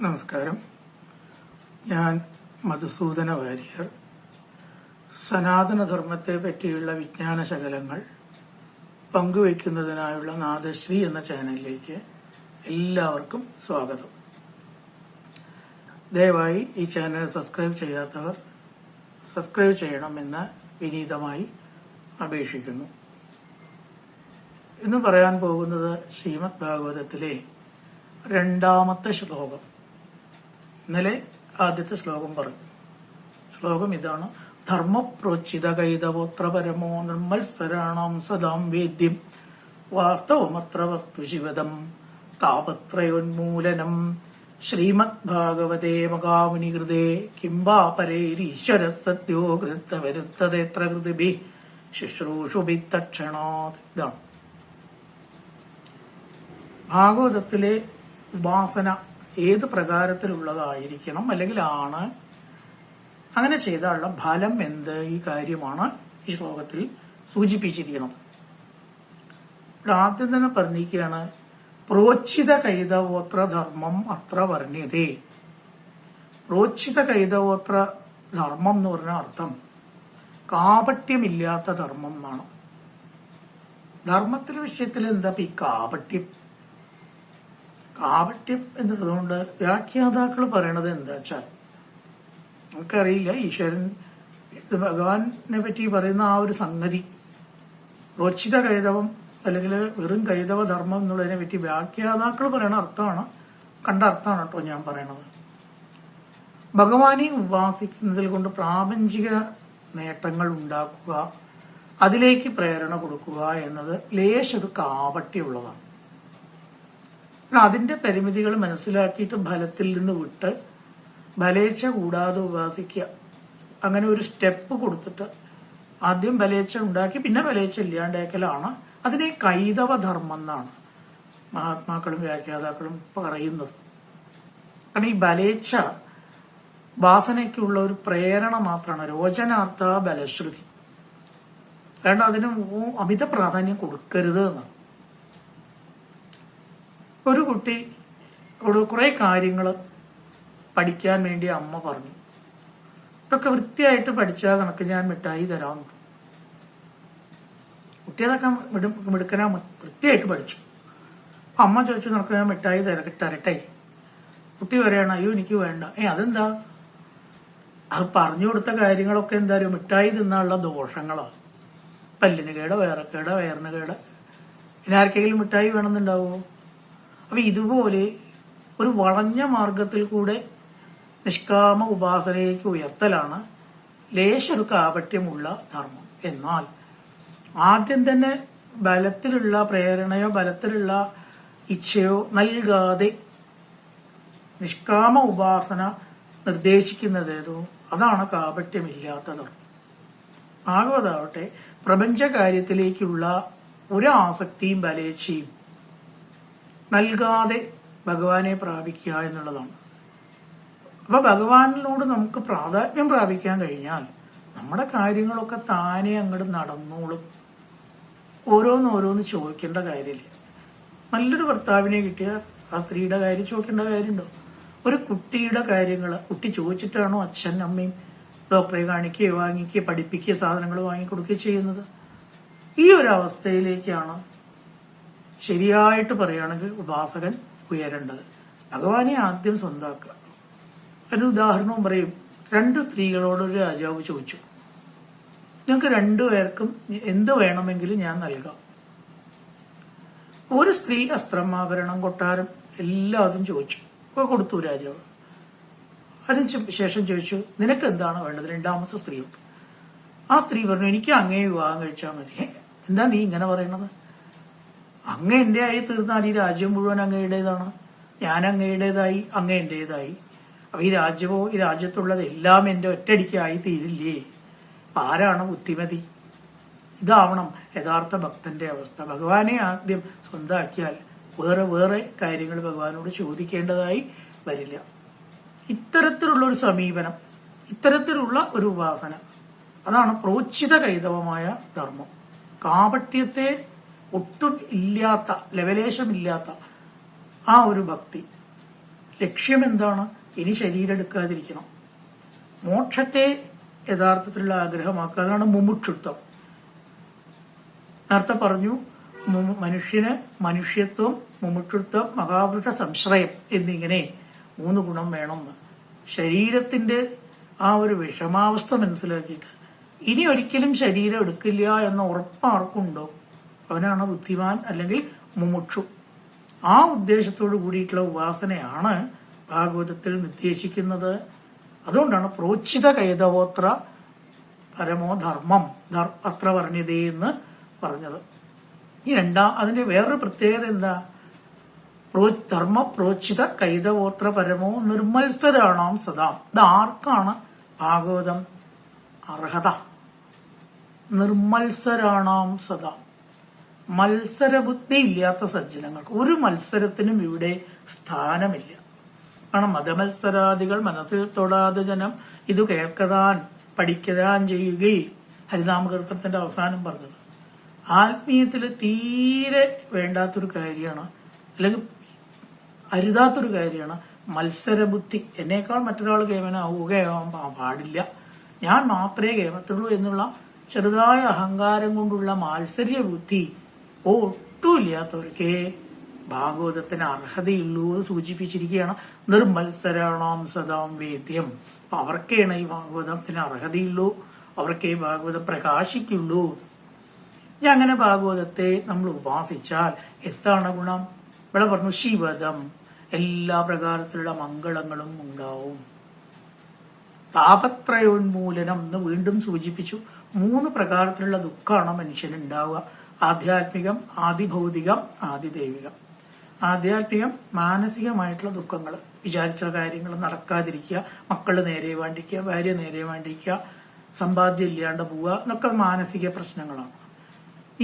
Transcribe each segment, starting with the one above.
നമസ്കാരം. ഞാൻ മധുസൂദന വാര്യർ. സനാതനധർമ്മത്തെ പറ്റിയുള്ള വിജ്ഞാന ശകലങ്ങൾ പങ്കുവയ്ക്കുന്നതിനായുള്ള നാദശ്രീ എന്ന ചാനലിലേക്ക് എല്ലാവർക്കും സ്വാഗതം. ദയവായി ഈ ചാനൽ സബ്സ്ക്രൈബ് ചെയ്യാത്തവർ സബ്സ്ക്രൈബ് ചെയ്യണമെന്ന് വിനീതമായി അപേക്ഷിക്കുന്നു. ഇന്ന് പറയാൻ പോകുന്നത് ശ്രീമദ് ഭാഗവതത്തിലെ രണ്ടാമത്തെ ശ്ലോകം. ഇന്നലെ ആദ്യത്തെ ശ്ലോകം പറഞ്ഞു. ശ്ലോകം ഇതാണ്. ധർമ്മപ്രോച്ചിത കൈതവോത്ര പരമോ നിർമ്മത്സരാണാം സദാം വേദ്യം. വാസ്തവമത്ര വസ്തുശിവതം താപത്രയോന്മൂലനം. ശ്രീമദ് ഭാഗവതേ മകാമുനികൃതേ കിംബാ പരൈരീശ്വര സത്യോ കൃത്തവരുത്തതേത്ര കൃതിഭി? ശുശ്രൂഷുഭി തക്ഷണാത് ഇതാണ്. ഭാഗവതത്തിലെ ഉപാസന ഏത് പ്രകാരത്തിലുള്ളതായിരിക്കണം അല്ലെങ്കിൽ ആണ്. അങ്ങനെ ചെയ്താലുള്ള ഫലം എന്ത്? ഈ കാര്യമാണ് ഈ ശ്ലോകത്തിൽ സൂചിപ്പിച്ചിരിക്കുന്നത് ഇവിടെ ആദ്യം തന്നെ പറഞ്ഞിരിക്കുകയാണ് പ്രോച്ചിത കൈതവോത്ര ധർമ്മം അത്ര വർണ്യതേ പ്രോച്ചിത കൈതവോത്ര ധർമ്മം എന്ന് പറഞ്ഞ അർത്ഥം കാപട്യമില്ലാത്ത ധർമ്മം എന്നാണ്. ധർമ്മത്തിന്റെ വിഷയത്തിൽ എന്താ ഈ കാപട്യം? കാപട്യം എന്നുള്ളതുകൊണ്ട് വ്യാഖ്യാതാക്കൾ പറയണത് എന്താ വെച്ചാൽ നമുക്കറിയില്ല. ഈശ്വരൻ ഭഗവാനെ പറ്റി പറയുന്ന ആ ഒരു സംഗതി. റോച്ചിത കൈതവം അല്ലെങ്കിൽ വെറും കൈതവ ധർമ്മം എന്നുള്ളതിനെ പറ്റി വ്യാഖ്യാതാക്കൾ പറയണ അർത്ഥമാണ് കണ്ട അർത്ഥമാണ് കേട്ടോ ഞാൻ പറയണത്. ഭഗവാനെ ഉപാസിക്കുന്നതിൽ കൊണ്ട് പ്രാപഞ്ചിക നേട്ടങ്ങൾ ഉണ്ടാക്കുക അതിലേക്ക് പ്രേരണ കൊടുക്കുക എന്നത് ലേശൊരു കാപട്യമുള്ളതാണ്. അതിന്റെ പരിമിതികൾ മനസ്സിലാക്കിയിട്ട് ഫലത്തിൽ നിന്ന് വിട്ട് ബലേച്ഛ കൂടാതെ ഉപാസിക്കുക. അങ്ങനെ ഒരു സ്റ്റെപ്പ് കൊടുത്തിട്ട് ആദ്യം ബലേച്ഛ ഉണ്ടാക്കി പിന്നെ ബലേച്ഛ ഇല്ലാണ്ടാക്കലാണ്. അതിനെ കൈതവ ധർമ്മം എന്നാണ് മഹാത്മാക്കളും വ്യാഖ്യാതാക്കളും പറയുന്നത്. കാരണം ഈ ബലേച്ഛ വാസനയ്ക്കുള്ള ഒരു പ്രേരണ മാത്രമാണ്. രോചനാർത്ഥ ബലശ്രുതി കാരണം അതിന് അമിത പ്രാധാന്യം കൊടുക്കരുത് എന്നാണ്. ഒരു കുട്ടി അവിടെ കുറെ കാര്യങ്ങൾ പഠിക്കാൻ വേണ്ടി അമ്മ പറഞ്ഞു. ഇതൊക്കെ വൃത്തിയായിട്ട് പഠിച്ചാൽ കണക്ക് ഞാൻ മിഠായി തരാം കുട്ടി അതൊക്കെ മിടു- മിടുക്കനാ വൃത്തിയായിട്ട് പഠിച്ചു. അപ്പൊ അമ്മ ചോദിച്ചു നിനക്ക് ഞാൻ മിഠായി തര തരട്ടെ? കുട്ടി പറയണ അയ്യോ എനിക്ക് വേണ്ട. ഏ അതെന്താ? അത് പറഞ്ഞു കൊടുത്ത കാര്യങ്ങളൊക്കെ എന്താ പറയുക മിഠായി തിന്നാനുള്ള ദോഷങ്ങളാ. പല്ലിന് കേട് വേറക്കേട് വയറിന് കേട്? പിന്നെ ആർക്കെങ്കിലും മിഠായി വേണമെന്നുണ്ടാവുമോ അപ്പൊ ഇതുപോലെ ഒരു വളഞ്ഞ മാർഗത്തിൽ കൂടെ നിഷ്കാമ ഉപാസനയ്ക്ക് ഉയർത്തലാണ് ലേശൊരു കാപട്യമുള്ള ധർമ്മം. എന്നാൽ ആദ്യം തന്നെ ബലത്തിലുള്ള പ്രേരണയോ ബലത്തിലുള്ള ഇച്ഛയോ നൽകാതെ നിഷ്കാമ ഉപാസന നിർദ്ദേശിക്കുന്നതേതോ അതാണ് കാപട്യമില്ലാത്ത ധർമ്മം ഭാഗവതാവട്ടെ പ്രപഞ്ച കാര്യത്തിലേക്കുള്ള ഒരു ആസക്തിയും ബലേച്ഛയും നൽകാതെ ഭഗവാനെ പ്രാപിക്കുക എന്നുള്ളതാണ്. അപ്പൊ ഭഗവാനിനോട് നമുക്ക് പ്രാധാന്യം പ്രാപിക്കാൻ കഴിഞ്ഞാൽ നമ്മുടെ കാര്യങ്ങളൊക്കെ താനെ അങ്ങോട്ട് നടന്നോളും. ഓരോന്നോരോന്ന് ചോദിക്കേണ്ട കാര്യമില്ല. നല്ലൊരു ഭർത്താവിനെ കിട്ടിയ ആ സ്ത്രീയുടെ കാര്യം ചോദിക്കേണ്ട കാര്യമുണ്ടോ? ഒരു കുട്ടിയുടെ കാര്യങ്ങൾ കുട്ടി ചോദിച്ചിട്ടാണോ അച്ഛൻ അമ്മയും ഡോക്ടറെ കാണിക്കുകയോ വാങ്ങിക്കുകയോ പഠിപ്പിക്കുകയോ സാധനങ്ങൾ വാങ്ങിക്കൊടുക്കുകയോ ചെയ്യുന്നത്? ഈ ഒരു അവസ്ഥയിലേക്കാണ് ശരിയായിട്ട് പറയുകയാണെങ്കിൽ ഉപാസകൻ ഉയരേണ്ടത്. ഭഗവാനെ ആദ്യം സ്വന്താക്കുക. ഒരു ഉദാഹരണവും പറയും. രണ്ട് സ്ത്രീകളോട് ഒരു രാജാവ് ചോദിച്ചു. നിങ്ങൾക്ക് രണ്ടുപേർക്കും എന്ത് വേണമെങ്കിലും ഞാൻ നൽകാം. ഒരു സ്ത്രീ അസ്ത്രം ആഭരണം കൊട്ടാരം എല്ലാതും ചോദിച്ചു. ഒക്കെ കൊടുത്തു രാജാവ്. അതിന് ശേഷം ചോദിച്ചു നിനക്ക് എന്താണ് വേണ്ടത്? രണ്ടാമത്തെ സ്ത്രീയോട് ആ സ്ത്രീ പറഞ്ഞു എനിക്ക് അങ്ങേ വിവാഹം കഴിച്ചാൽ മതി. എന്താ നീ ഇങ്ങനെ പറയണത്? അങ്ങ എന്റെ ആയി തീർന്നാൽ ഈ രാജ്യം മുഴുവൻ അങ്ങയുടേതാണ്. ഞാൻ അങ്ങയുടേതായി അങ്ങ് എന്റേതായി. അപ്പൊ ഈ രാജ്യമോ ഈ രാജ്യത്തുള്ളത് എല്ലാം എന്റെ ഒറ്റയടിക്കായി തീരില്ലേ? ആരാണ് ബുദ്ധിമതി? ഇതാവണം യഥാർത്ഥ ഭക്തന്റെ അവസ്ഥ. ഭഗവാനെ ആദ്യം സ്വന്തമാക്കിയാൽ വേറെ വേറെ കാര്യങ്ങൾ ഭഗവാനോട് ചോദിക്കേണ്ടതായി വരില്ല. ഇത്തരത്തിലുള്ള ഒരു സമീപനം ഇത്തരത്തിലുള്ള ഒരു ഉപാസന അതാണ് പ്രോച്ചിത കൈതവമായ ധർമ്മം. കാപട്യത്തെ ഒട്ടും ഇല്ലാത്ത ലവലേശമില്ലാത്ത ആ ഒരു ഭക്തി. ലക്ഷ്യം എന്താണ്? ഇനി ശരീരം എടുക്കാതിരിക്കണം മോക്ഷത്തെ യഥാർത്ഥത്തിലുള്ള ആഗ്രഹമാക്കുക. അതാണ് മുമുക്ഷുത്വം. നേരത്തെ പറഞ്ഞു മനുഷ്യന് മനുഷ്യത്വം മുമുക്ഷുത്വം മഹാപുരുഷ സംശ്രയം എന്നിങ്ങനെ മൂന്ന് ഗുണം വേണമെന്ന്. ശരീരത്തിന്റെ ആ ഒരു വിഷമാവസ്ഥ മനസ്സിലാക്കിയിട്ട് ഇനി ഒരിക്കലും ശരീരം എടുക്കില്ല എന്ന ഉറപ്പ് ആർക്കുണ്ടോ അവനാണ് ബുദ്ധിമാൻ അല്ലെങ്കിൽ മുമുക്ഷു? ആ ഉദ്ദേശത്തോട് കൂടിയിട്ടുള്ള ഉപാസനയാണ് ഭാഗവതത്തിൽ നിർദ്ദേശിക്കുന്നത്. അതുകൊണ്ടാണ് പ്രോച്ചിത കൈതവോത്ര പരമോ ധർമ്മം ധർ- അത്ര പറഞ്ഞതേ എന്ന് പറഞ്ഞത്. ഈ രണ്ടാം അതിന്റെ വേറൊരു പ്രത്യേകത എന്താ? പ്രോ ധർമ്മ പ്രോച്ചിത കൈതവോത്ര പരമോ നിർമ്മത്സരാണാം സദാ. ഇത് ആർക്കാണ് ഭാഗവതം അർഹത? നിർമ്മത്സരാണാം സദാ. മത്സരബുദ്ധി ഇല്ലാത്ത സജ്ജനങ്ങൾക്ക് ഒരു മത്സരത്തിനും ഇവിടെ സ്ഥാനമില്ല. കാരണം മതമത്സരാദികൾ മനസ്സിൽ തൊടാതെ ജനം ഇത് കേൾക്കതാൻ പഠിക്കതാൻ ചെയ്യുകയും ഹരിനാമകീർത്തനത്തിന്റെ അവസാനം പറഞ്ഞത്. ആത്മീയത്തിൽ തീരെ വേണ്ടാത്തൊരു കാര്യമാണ് അല്ലെങ്കിൽ അരുതാത്തൊരു കാര്യമാണ് മത്സരബുദ്ധി. എന്നേക്കാൾ മറ്റൊരാൾ കേവനാവുകയാവാൻ പാ- പാടില്ല. ഞാൻ മാത്രമേ കേമത്തുള്ളൂ എന്നുള്ള ചെറുതായ അഹങ്കാരം കൊണ്ടുള്ള മാത്സര്യ ബുദ്ധി ഒട്ടുമില്ലാത്തവർക്ക് ഭാഗവതത്തിന് അർഹതയുള്ളൂ എന്ന് സൂചിപ്പിച്ചിരിക്കുകയാണ്. നിർമത്സരാണാം സദാം വേദ്യം. അപ്പൊ അവർക്കാണ് ഈ ഭാഗവതത്തിന് അർഹതയുള്ളൂ. അവർക്കേ ഭാഗവതം പ്രകാശിക്കുള്ളൂ. ഞാൻ അങ്ങനെ ഭാഗവതത്തെ നമ്മൾ ഉപാസിച്ചാൽ എന്താണ് ഗുണം? ഇവിടെ പറഞ്ഞു ശിവതം എല്ലാ പ്രകാരത്തിലുള്ള മംഗളങ്ങളും ഉണ്ടാവും. താപത്രയോന്മൂലനം എന്ന് വീണ്ടും സൂചിപ്പിച്ചു. മൂന്ന് പ്രകാരത്തിലുള്ള ദുഃഖമാണ് മനുഷ്യൻ ഉണ്ടാവുക ആധ്യാത്മികം ആദിഭൗതികം ആദിദൈവികം. ആധ്യാത്മികം മാനസികമായിട്ടുള്ള ദുഃഖങ്ങൾ വിചാരിച്ച കാര്യങ്ങൾ നടക്കാതിരിക്കുക മക്കൾ നേരെ വേണ്ടിക്കുക ഭാര്യ നേരെ വേണ്ടിക്കുക സമ്പാദ്യം ഇല്ലാണ്ട് പോവുക എന്നൊക്കെ മാനസിക പ്രശ്നങ്ങളാണ്.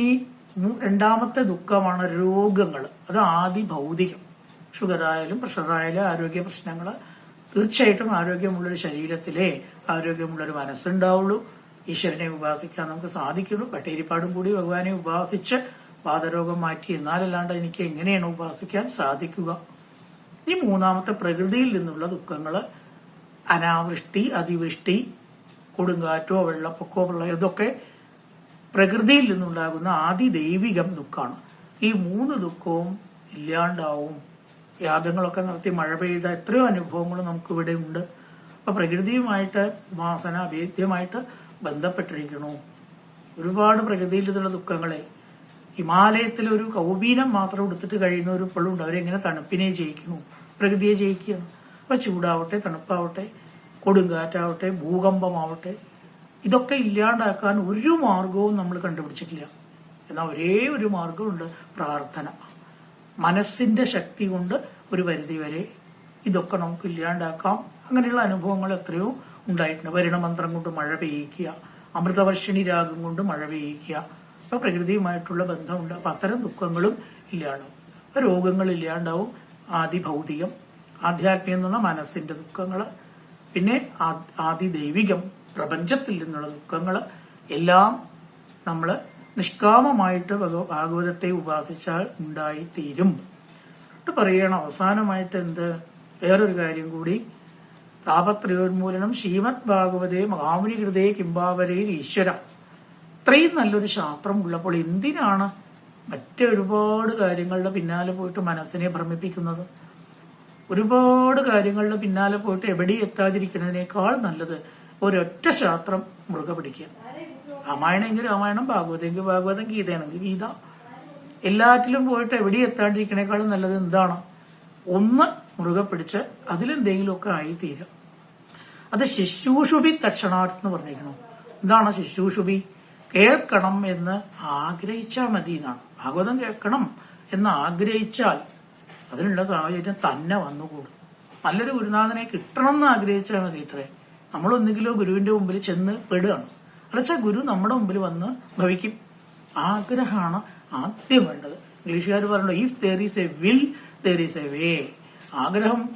ഈ രണ്ടാമത്തെ ദുഃഖമാണ് രോഗങ്ങൾ അത് ആദി ഭൗതികം ഷുഗറായാലും പ്രഷറായാലും ആരോഗ്യ പ്രശ്നങ്ങൾ തീർച്ചയായിട്ടും ആരോഗ്യമുള്ളൊരു ശരീരത്തിലെ ആരോഗ്യമുള്ളൊരു മനസ്സുണ്ടാവുള്ളൂ. ഈശ്വരനെ ഉപാസിക്കാൻ നമുക്ക് സാധിക്കുള്ളൂ. ബട്ടേരിപ്പാടും കൂടി ഭഗവാനെ ഉപാസിച്ച് പാദരോഗം മാറ്റി എന്നാലല്ലാണ്ട് എനിക്ക് എങ്ങനെയാണ് ഉപാസിക്കാൻ സാധിക്കുക? ഈ മൂന്നാമത്തെ പ്രകൃതിയിൽ നിന്നുള്ള ദുഃഖങ്ങൾ അനാവൃഷ്ടി അതിവൃഷ്ടി കൊടുങ്കാറ്റോ വെള്ളപ്പൊക്കോ പ്രളയം ഇതൊക്കെ പ്രകൃതിയിൽ നിന്നുണ്ടാകുന്ന ആദി ദൈവികം ദുഃഖമാണ്. ഈ മൂന്ന് ദുഃഖവും ഇല്ലാണ്ടാവും. യാഗങ്ങളൊക്കെ നടത്തി മഴ പെയ്ത എത്രയോ അനുഭവങ്ങൾ നമുക്ക് ഇവിടെ ഉണ്ട് അപ്പൊ പ്രകൃതിയുമായിട്ട് ഉപാസന അഭേദ്യമായിട്ട് ബന്ധപ്പെട്ടിരിക്കണു ഒരുപാട് പ്രകൃതിയിൽ നിന്നുള്ള ദുഃഖങ്ങളെ. ഹിമാലയത്തിൽ ഒരു കൗബീനം മാത്രം എടുത്തിട്ട് കഴിയുന്നവർ ഇപ്പോഴും ഉണ്ട് അവരെങ്ങനെ തണുപ്പിനെ ജയിക്കുന്നു? പ്രകൃതിയെ ജയിക്കുകയാണ്. അപ്പൊ ചൂടാവട്ടെ തണുപ്പാവട്ടെ കൊടുങ്കാറ്റാവട്ടെ ഭൂകമ്പമാവട്ടെ ഇതൊക്കെ ഇല്ലാണ്ടാക്കാൻ ഒരു മാർഗവും നമ്മൾ കണ്ടുപിടിച്ചിട്ടില്ല. എന്നാൽ ഒരേ ഒരു മാർഗമുണ്ട് പ്രാർത്ഥന. മനസ്സിന്റെ ശക്തി കൊണ്ട് ഒരു പരിധി വരെ ഇതൊക്കെ നമുക്ക് ഇല്ലാണ്ടാക്കാം. അങ്ങനെയുള്ള അനുഭവങ്ങൾ എത്രയോ ഉണ്ടായിട്ടുണ്ട്. വരുണമന്ത്രം കൊണ്ട് മഴ പെയ്യിക്കുക അമൃതവർഷിണി രാഗം കൊണ്ട് മഴ പെയ്യിക്കുക. അപ്പൊ പ്രകൃതിയുമായിട്ടുള്ള ബന്ധമുണ്ട്. അപ്പൊ അത്തരം ദുഃഖങ്ങളും ഇല്ലാണ്ടാവും. അപ്പൊ രോഗങ്ങൾ ഇല്ലാണ്ടാവും. ആദി ഭൗതികം ആധ്യാത്മികം പറഞ്ഞാൽ മനസ്സിന്റെ ദുഃഖങ്ങൾ പിന്നെ ആദി ദൈവികം പ്രപഞ്ചത്തിൽ നിന്നുള്ള ദുഃഖങ്ങൾ എല്ലാം നമ്മൾ നിഷ്കാമമായിട്ട് ഭഗവ- ഭാഗവതത്തെ ഉപാസിച്ചാൽ ഉണ്ടായിത്തീരും. പറയണം അവസാനമായിട്ട് എന്ത്? വേറൊരു കാര്യം കൂടി. താപത്രയോന്മൂലനം ശ്രീമദ് ഭാഗവതേ മഹാമുനി ഹൃദയ കിംബാവരയിൽ ഈശ്വര. ഇത്രയും നല്ലൊരു ശാസ്ത്രം ഉള്ളപ്പോൾ എന്തിനാണ് മറ്റൊരുപാട് കാര്യങ്ങളുടെ പിന്നാലെ പോയിട്ട് മനസ്സിനെ ഭ്രമിപ്പിക്കുന്നത്? ഒരുപാട് കാര്യങ്ങളുടെ പിന്നാലെ പോയിട്ട് എവിടെ എത്താതിരിക്കുന്നതിനേക്കാൾ നല്ലത് ഒരൊറ്റ ശാസ്ത്രം മുറുകെ പിടിക്കുക. രാമായണമെങ്കിൽ രാമായണം ഭാഗവതെങ്കിൽ ഭാഗവതം ഗീതയാണെങ്കിൽ ഗീത. എല്ലാറ്റിലും പോയിട്ട് എവിടെ എത്താണ്ടിരിക്കണേക്കാളും നല്ലത് എന്താണ്? ഒന്ന് മുറുകെ പിടിച്ച് അതിലെന്തെങ്കിലുമൊക്കെ ആയിത്തീരും അത് ശിശുഷുഭി തക്ഷണാർത്ഥം എന്ന് പറഞ്ഞിരിക്കണം എന്താണ് ശിശുഷുഭി കേൾക്കണം എന്ന് ആഗ്രഹിച്ചാൽ മതി എന്നാണ്. ഭാഗവതം കേൾക്കണം എന്ന് ആഗ്രഹിച്ചാൽ അതിനുള്ള സാഹചര്യം തന്നെ വന്നുകൂടും. നല്ലൊരു ഗുരുനാഥനെ കിട്ടണം എന്ന് ആഗ്രഹിച്ചാൽ മതി ഇത്രേ. നമ്മൾ ഗുരുവിന്റെ മുമ്പിൽ ചെന്ന് പെടുകയാണ്. അല്ലച്ചാ ഗുരു നമ്മുടെ മുമ്പിൽ വന്ന് ഭവിക്കും. ആഗ്രഹമാണ് ആദ്യം വേണ്ടത്. ഇംഗ്ലീഷുകാർ പറഞ്ഞു if there is a will there is a way ആഗ്രഹം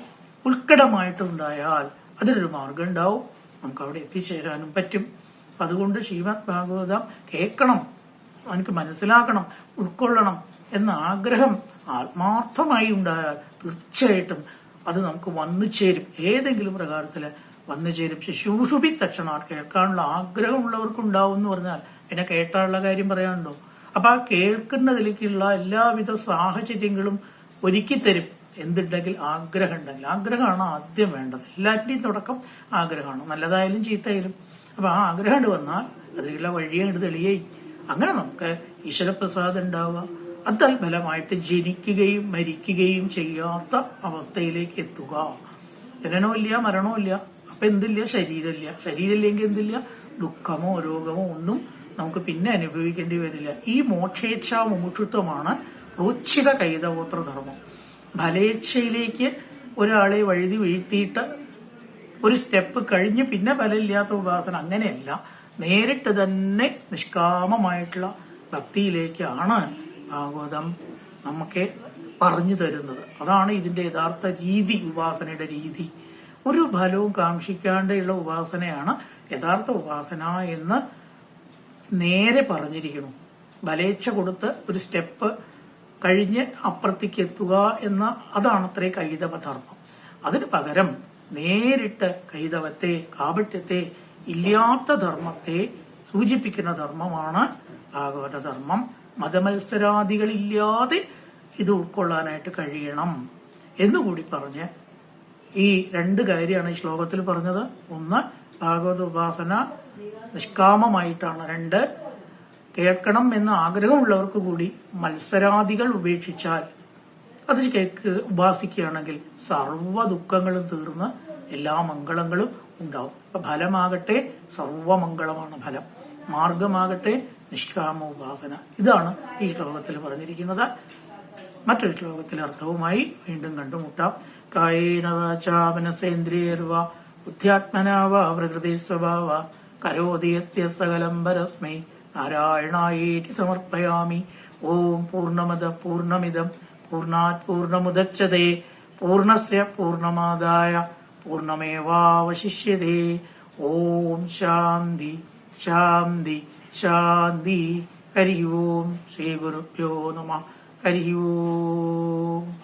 ഉത്കടമായിട്ടുണ്ടായാൽ അതിനൊരു മാർഗം ഉണ്ടാവും നമുക്ക് അവിടെ എത്തിച്ചേരാനും പറ്റും. അതുകൊണ്ട് ശ്രീമദ് ഭാഗവതം കേൾക്കണം. എനിക്ക് മനസ്സിലാക്കണം ഉൾക്കൊള്ളണം എന്ന ആഗ്രഹം ആത്മാർത്ഥമായി ഉണ്ടായാൽ തീർച്ചയായിട്ടും അത് നമുക്ക് വന്നു ചേരും. ഏതെങ്കിലും പ്രകാരത്തിൽ വന്നു ചേരും. ശുശ്രൂഷുഭി തക്ഷണ കേൾക്കാനുള്ള ആഗ്രഹമുള്ളവർക്ക് ഉണ്ടാവും എന്ന് പറഞ്ഞാൽ പിന്നെ കേട്ടാനുള്ള കാര്യം പറയാനുണ്ടോ? അപ്പൊ ആ കേൾക്കുന്നതിലേക്കുള്ള എല്ലാവിധ സാഹചര്യങ്ങളും ഒരുക്കി തരും എന്തുണ്ടെങ്കിൽ ആഗ്രഹം ഉണ്ടെങ്കിൽ ആഗ്രഹമാണ് ആദ്യം വേണ്ടത്. എല്ലാറ്റിനെയും തുടക്കം ആഗ്രഹമാണ്. നല്ലതായാലും ചീത്തയായാലും. അപ്പൊ ആ ആഗ്രഹം ഉണ്ട് വന്നാൽ അതിലുള്ള വഴിയാണ് തെളിയായി അങ്ങനെ നമുക്ക് ഈശ്വരപ്രസാദം ഉണ്ടാവുക. അത് ഫലമായിട്ട് ജനിക്കുകയും മരിക്കുകയും ചെയ്യാത്ത അവസ്ഥയിലേക്ക് എത്തുക. ജനനമില്ല മരണമില്ല അപ്പൊ എന്തില്ല? ശരീരമില്ല. ശരീരമില്ലെങ്കിൽ എന്തില്ല? ദുഃഖമോ രോഗമോ ഒന്നും നമുക്ക് പിന്നെ അനുഭവിക്കേണ്ടി വരില്ല. ഈ മോക്ഷേച്ഛാ മുമുക്ഷുത്വമാണ് റോച്ചിത കൈതവോത്ര ധർമ്മം ഫലേച്ഛയിലേക്ക് ഒരാളെ വഴുതി വീഴ്ത്തിയിട്ട് ഒരു സ്റ്റെപ്പ് കഴിഞ്ഞ് പിന്നെ ബലമില്ലാത്ത ഉപാസന. അങ്ങനെയല്ല. നേരിട്ട് തന്നെ നിഷ്കാമമായിട്ടുള്ള ഭക്തിയിലേക്കാണ് ഭാഗവതം നമുക്ക് പറഞ്ഞു തരുന്നത്. അതാണ് ഇതിന്റെ യഥാർത്ഥ രീതി ഉപാസനയുടെ രീതി. ഒരു ഫലവും കാക്ഷിക്കാണ്ടുള്ള ഉപാസനയാണ് യഥാർത്ഥ ഉപാസന എന്ന് നേരെ പറഞ്ഞിരിക്കുന്നു. ബലേച്ഛ കൊടുത്ത് ഒരു സ്റ്റെപ്പ് കഴിഞ്ഞ് അപ്പുറത്തേക്ക് എത്തുക എന്ന അതാണ് അത്രേ കൈതവ ധർമ്മം. അതിന് പകരം നേരിട്ട് കൈതവത്തെ കാപട്യത്തെ ഇല്ലാത്ത ധർമ്മത്തെ സൂചിപ്പിക്കുന്ന ധർമ്മമാണ് ഭാഗവത ധർമ്മം. മതമത്സരാദികളില്ലാതെ ഇത് ഉൾക്കൊള്ളാനായിട്ട് കഴിയണം എന്നുകൂടി പറഞ്ഞ് ഈ രണ്ട് കാര്യമാണ് ഈ ശ്ലോകത്തിൽ പറഞ്ഞത്. ഒന്ന് ഭാഗവത ഉപാസന നിഷ്കാമമായിട്ടാണ് രണ്ട് കേൾക്കണം എന്ന ആഗ്രഹമുള്ളവർക്ക് കൂടി മത്സരാദികൾ ഉപേക്ഷിച്ചാൽ അത് കേക്ക് ഉപാസിക്കുകയാണെങ്കിൽ സർവ ദുഃഖങ്ങളും തീർന്ന് എല്ലാ മംഗളങ്ങളും ഉണ്ടാവും. അപ്പൊ ഫലമാകട്ടെ സർവമംഗളമാണ് ഫലം. മാർഗമാകട്ടെ നിഷ്കാമ ഉപാസന. ഇതാണ് ഈ ശ്ലോകത്തിൽ പറഞ്ഞിരിക്കുന്നത്. മറ്റൊരു ശ്ലോകത്തിലെ അർത്ഥവുമായി വീണ്ടും കണ്ടുമുട്ടാം. കായേന വാചാ മനസേന്ദ്രിയർവ ബുദ്ധ്യാത്മനാ പ്രകൃതി സ്വഭാവ കരോതി സകലം പരസ്മൈ നാരായണായേറ്റി സമർപ്പയാമി. ഓം പൂർണമത പൂർണമിതം പൂർണാത് പൂർണമുദച്യതേ പൂർണസ്യ പൂർണമാദായ പൂർണമേവാവശിഷ്യതേ ഓം ശാന്തി ശാന്തി ശാന്തി. ഹരി ഓം ശ്രീ ഗുരുഭ്യോ നമ. ഹരി ഓം.